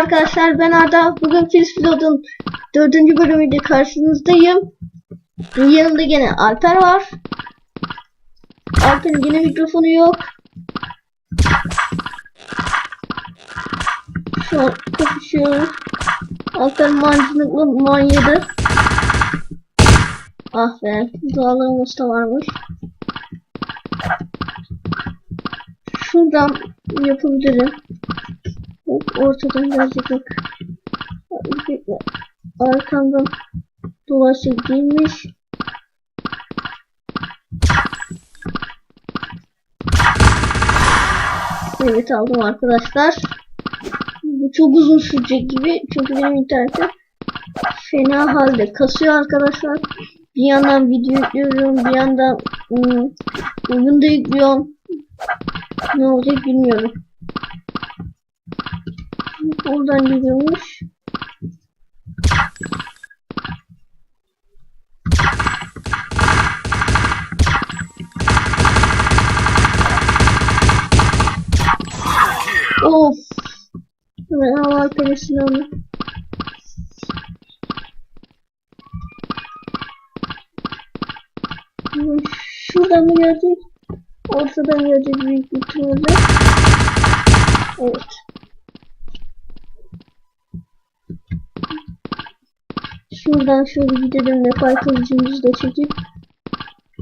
arkadaşlar ben Arda. Bugün Fils Pilot'un dördüncü bölümüyle karşınızdayım. Yanımda gene Alper var. Alper'in yine mikrofonu yok. Şu an kapışıyoruz. Alper mancınıklı manyadı. Ah be. Doğalığımız da varmış. Şuradan yapabilirim. Ortadan gelecek. Arkamdan dolaşıp değilmiş. Evet aldım arkadaşlar. Bu çok uzun sürecek gibi. Çünkü benim internetim fena halde kasıyor arkadaşlar. Bir yandan video yüklüyorum. Bir yandan ım, oyun da yüklüyorum. Ne olacak bilmiyorum. Oradan geliyormuş. Of. Hemen hava kalesine onu. Şuradan mı gelecek? Ortadan gelecek büyük ihtimalle. Evet. Şuradan şöyle gidelim Nepal kılıcımızı da çekip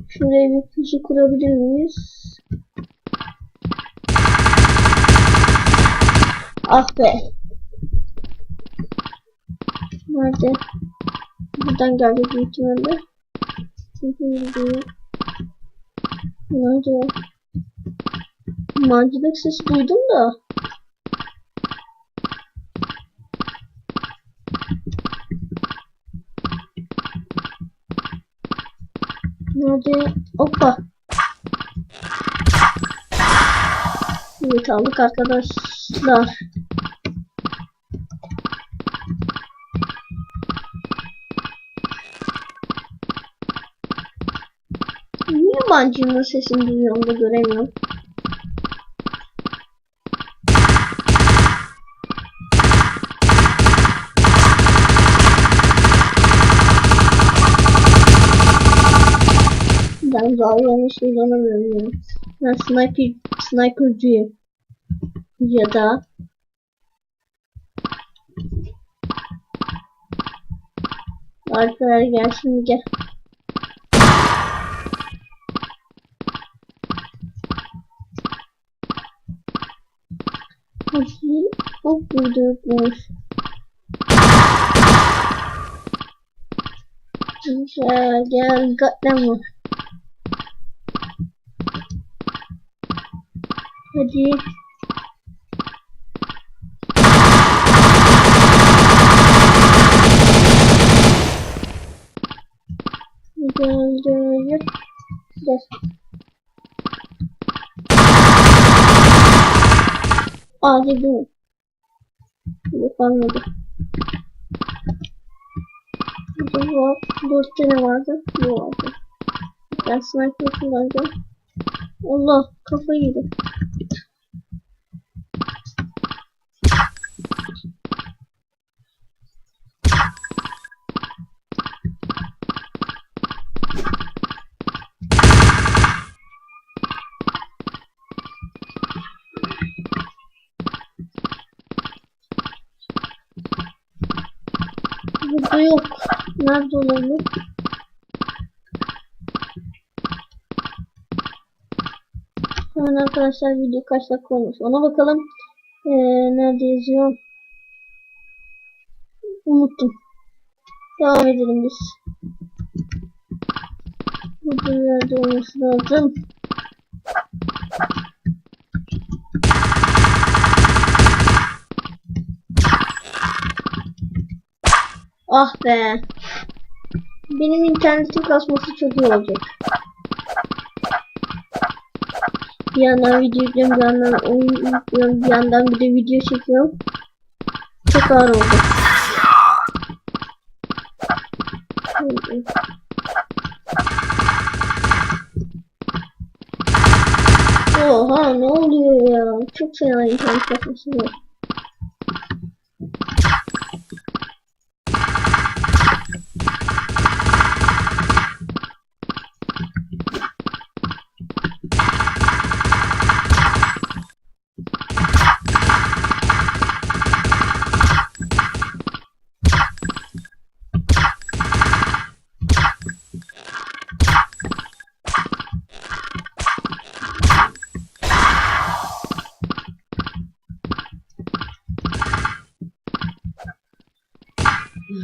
şuraya bir pusu kurabilir miyiz? Ah be. Nerede? Buradan geldi büyük ihtimalle. Çünkü burada Nerede? Mancınık sesi duydum da. Nerede? Hoppa. Evet aldık arkadaşlar. Niye mancının sesini duyuyorum da göremiyorum? Ben daha yanlış kullanamıyorum. Ben sniper, snipercıyım. Ya da Alper gel şimdi gel. Hadi. Hop burada yokmuş. Gel gel gatlama. Hadi. Gel gel gel. Gel. Aa dedim. Yok anladım. Burada var. Dört tane vardı. Bu vardı. Ben sniper kullanacağım. Allah kafayı yedim. Burada yok. Nerede olabilir? Hemen arkadaşlar video kaç dakika olmuş ona bakalım. Ee, nerede yazıyor? Unuttum. Devam edelim biz. Bir yerde olması lazım. Ah be. Benim internetin kasması çok iyi olacak. Bir yandan video yüklüyorum, bir yandan oyun yüklüyorum, bir yandan bir de video çekiyorum. Çok ağır oldu. Oha ne oluyor ya? Çok fena internet kasması var. Ah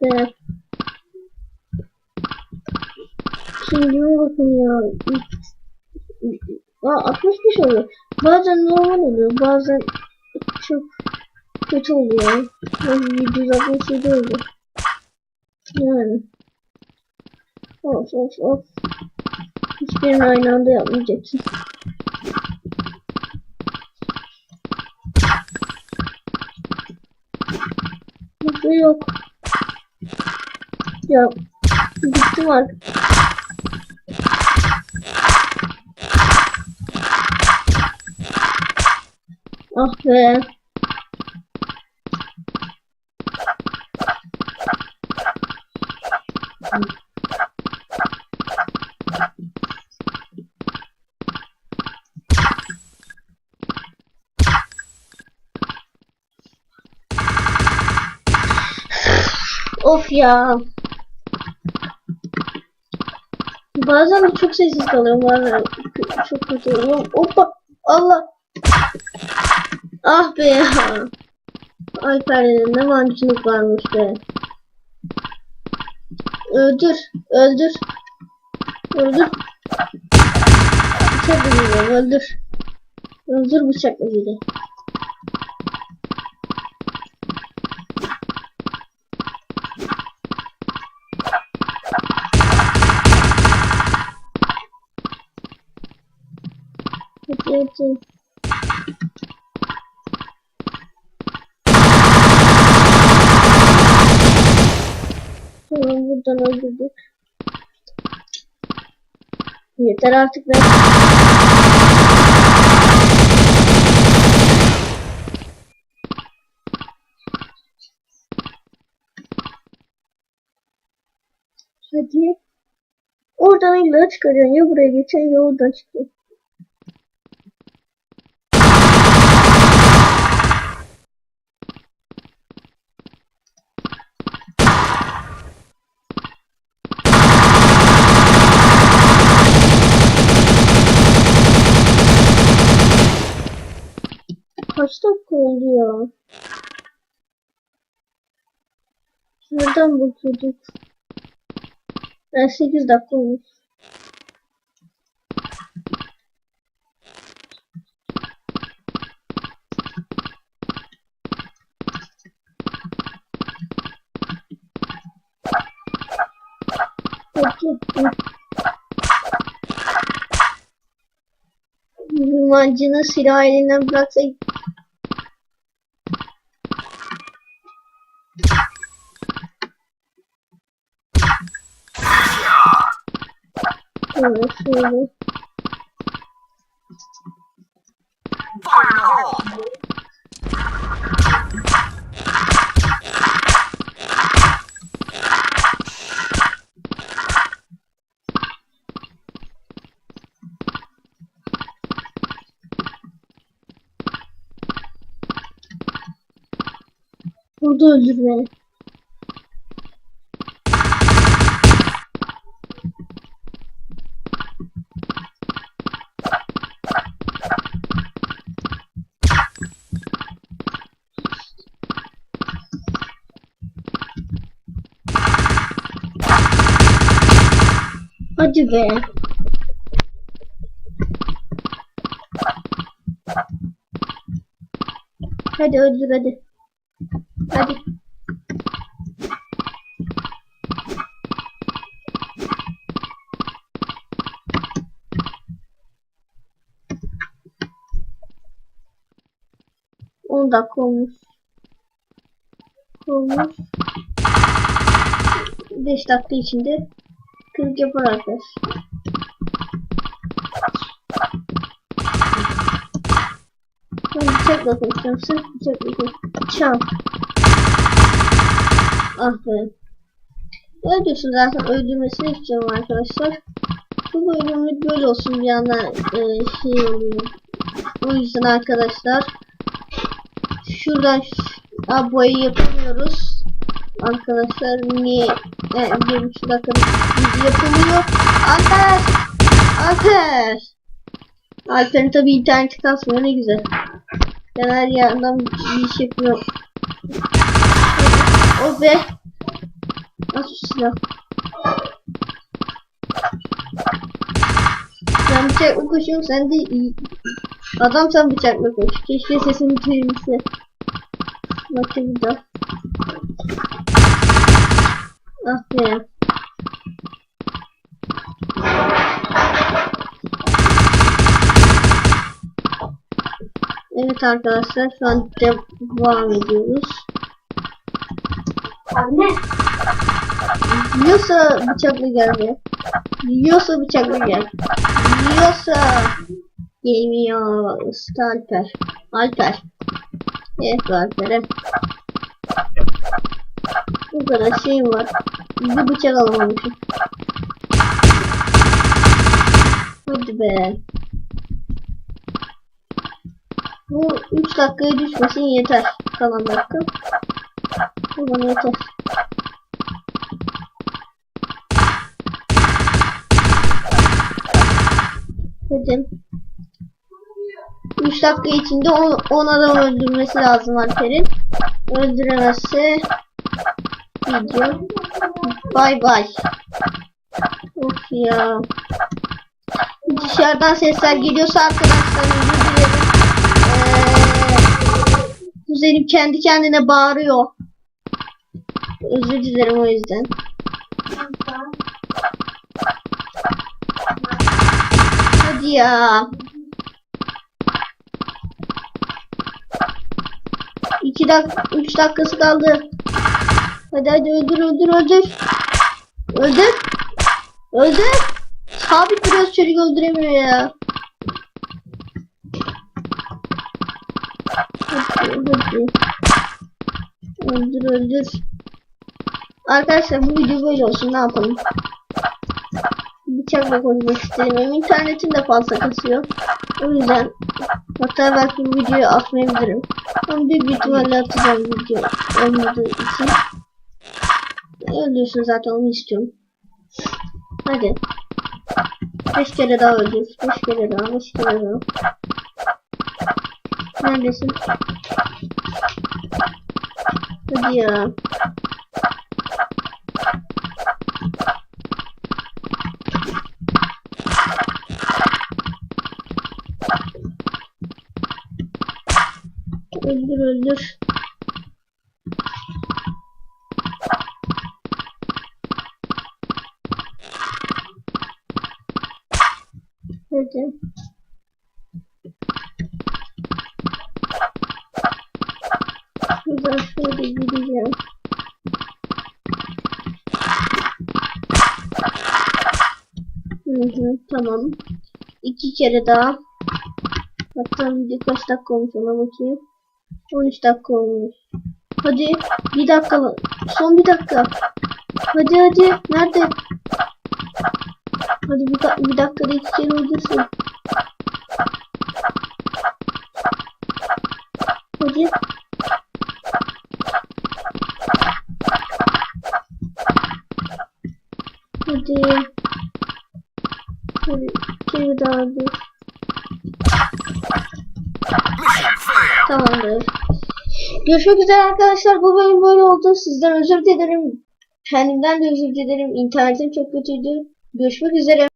be. Şimdi bakın ya. Aa, 65 oluyor. Bazen normal oluyor. Bazen çok kötü oluyor. Nasıl 167 oldu. Yani. Of of of. Hiçbirini aynı anda yapmayacaksın. Yok yok. Ya gittim artık. Ah be. Of ya. Bazen çok sessiz kalıyorum. Bazen çok kötü oluyorum. Hoppa. Allah. Ah be ya. Alper'in ne mancınık varmış be. Öldür. Öldür. Öldür. Bıçak öldür. Öldür bıçak ucuyla. Hadi. Tamam buradan öldürdük. Yeter artık be. Hadi. Oradan illa çıkarıyorsun. Ya buraya geçen ya oradan çıkıyor. Kaç ya? Nereden bakıyorduk? Ben 8 dakika olmuş. Peki. Limancının silah elinden bıraksa Evet, şöyle. Fire in the hole! Burada öldür beni. Hadi be. Hadi öldür hadi. Hadi. On dakika olmuş. Olmuş. 5 dakika içinde 40 yapar arkadaş. Ben bıçakla konuşacağım. Sırf bıçakla konuşacağım. Çal. Ah be. Öldürsün zaten öldürmesini istiyorum arkadaşlar. Bu bölümlük böyle olsun bir anda e, şey oluyor. O yüzden arkadaşlar şuradan boyayı yapamıyoruz. Arkadaşlar niye yani bir buçuk dakika video yapılıyor. Alper! Alper! Alper'in tabi interneti kasmıyor ne güzel. Ben her yerden bir iş yapıyorum. O be! Nasıl silah? Ben bıçakla koşuyorum sen de iyi. Adam sen bıçakla koş. Keşke sesini duyabilse. Bakın burada. Ah be. Evet arkadaşlar şu an devam ediyoruz. Anne. Yiyorsa bıçakla gel be. Yiyorsa bıçakla gel. Yiyorsa Yemiyor. Usta Alper. Alper. Evet Alper'e. Bu kadar şeyim var. Bir bıçak alamamışım. Hadi be. Bu 3 dakikaya düşmesin yeter. Kalan dakika. Bu bana yeter. Hadi. 3 dakika içinde 10 adam öldürmesi lazım Alper'in. Öldüremezse video. Bay bay. Of ya. Dışarıdan sesler geliyorsa arkadaşlar özür dilerim. Ee, kuzenim kendi kendine bağırıyor. Özür dilerim o yüzden. Hadi ya. İki dak üç dakikası kaldı. Hadi hadi öldür öldür öldür. Öldür. Öldür. Sabit duruyoruz çocuk öldüremiyor ya. Hadi hadi. Öldür öldür. Arkadaşlar bu video böyle olsun ne yapalım. Bıçakla konuşmak istedim. Benim internetim de fazla kasıyor. O yüzden hatta belki bu videoyu atmayabilirim. Ama büyük bir ihtimalle atacağım video olmadığı için. Öldürsün zaten onu istiyorum. Hadi. Beş kere daha öldür. Beş kere daha. Beş kere daha. Neredesin? Hadi ya. Öldür öldür. Hadi. Buradan şöyle gideceğim. Hı hı, tamam. İki kere daha. Hatta video kaç dakika olmuş ona bakayım. 13 dakika olmuş. Hadi bir dakika. Son bir dakika. Hadi hadi. Nerede? Hadi bir, da- bir dakikada iki kere öldürsün. Hadi. Hadi. Hadi. Bir kere daha öldür. Mission failed. Tamamdır. Görüşmek üzere arkadaşlar. Bu bölüm böyle oldu. Sizden özür dilerim. Kendimden de özür dilerim. İnternetim çok kötüydü. Görüşmek üzere.